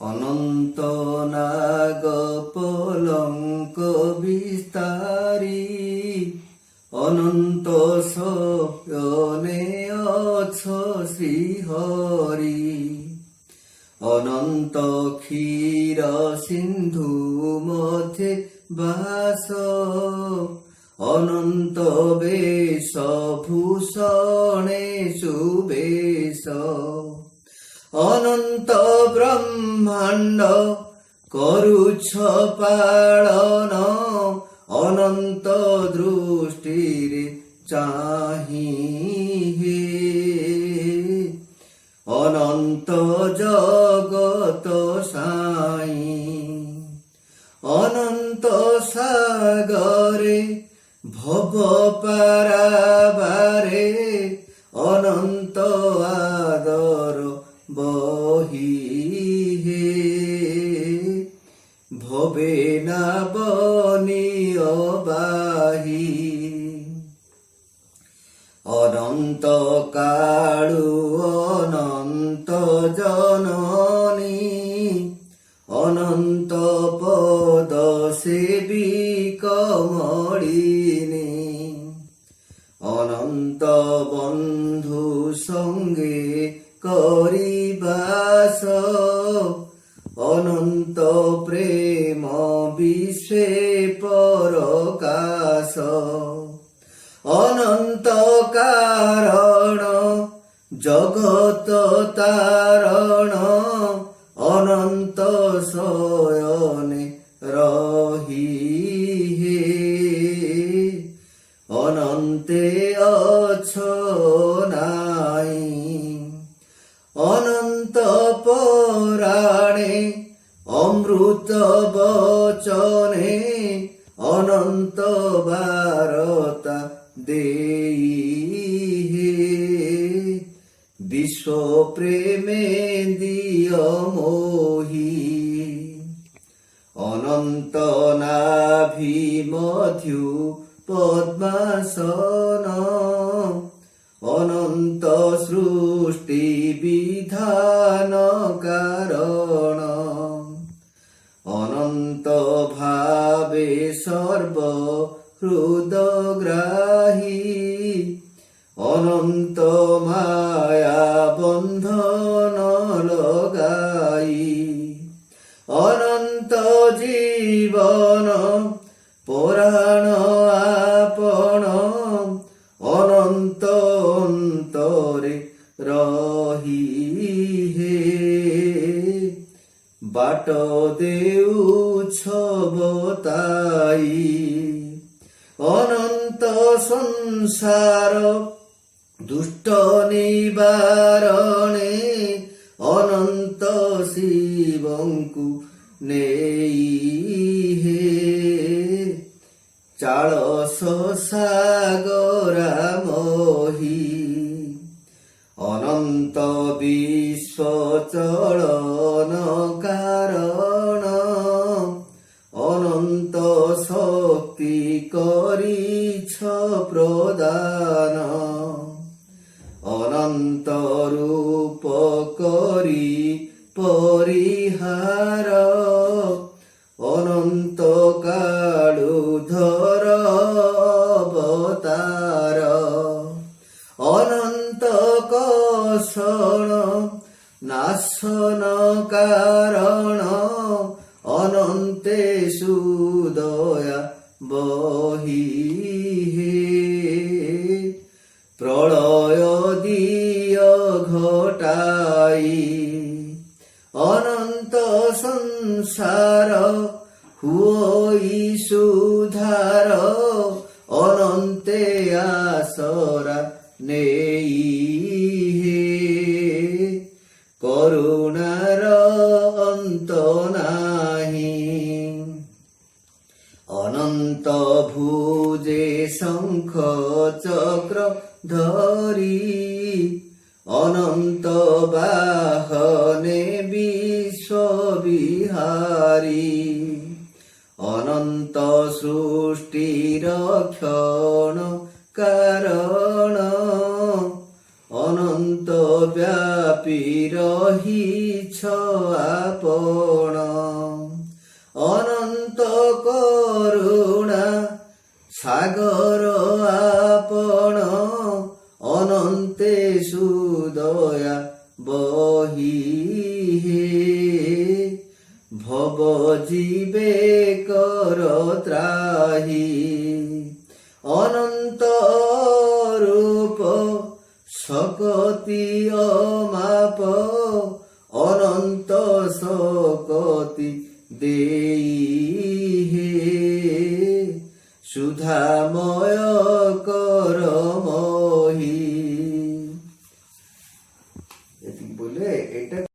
অনন্ত নাগ পলঙ্ক বিস্তারি, অনন্ত সয়নে অছ শ্রীহরি, অনন্ত ক্ষীর সিন্ধু মধ্যে বাস, অনন্ত বেশ ভূষণে সুবেশ ବ୍ରହ୍ମାଣ୍ଡ କରୁଛ ପାଳନ ଅନନ୍ତ ଦୃଷ୍ଟିରେ ଚାହିଁ ଅନନ୍ତ ଜଗତ ସାଇଁ ଅନନ୍ତ ସାଗରେ ଭବ ପାରା না বনিয় বাহি। অনন্ত কাড়ু অনন্ত জননী, অনন্ত পদ সেবী কমলিনী অনন্ত বন্ধু সঙ্গে করিবাস। পরকাশ অনন্ত কারণ জগত তারণ, অনন্ত শয়নে রহি হে অনন্তে অছ নাই। অনন্ত পরাণে অমৃত বচনে হে বিশ্ব প্রেমে দিয় মোহি। অনন্ত নাভি মধু পদ্মাসন মায়া বন্ধন লগাই। অনন্ত জীবন পুরাণ আপন, অনন্ত অন্তরে রহি হে বাট দেউছ বতাই, অনন্ত সংসার দুষ্ট নিবারণে অনন্ত শিবঙ্কু নেই হে। চাল সাগরা মহি, অনন্ত বিশ্ব চলন কারণ, অনন্ত শক্তি করিছ প্রদান। ଅନ୍ତରୂପ କରି ପରିହାର ଅନନ୍ତ କାଳୁ ଧର ଅବତାର ଅନନ୍ତ କଷଣ ନାଶନ କାରଣ ଅନନ୍ତେ ସୁଦୟା ବହି হুই সুধার অনন্তে আসরা নেই হে। করুণার অন্ত নাহি। অনন্ত ভুজে শঙ্খ চক্র ধরি। অনন্ত বাহনে বিশ্ববিহারী অনন্ত সৃষ্টির ক্ষণ কারণ। অনন্ত ব্যাপী রহিছ আপন। অনন্ত করুণা সাগর আপন। অনন্তে সুদয়া বহি। হে জীবে কর ত্রাহি অনন্ত রূপ সকতি অমাপ অনন্ত সকতি দেই হে সুধাম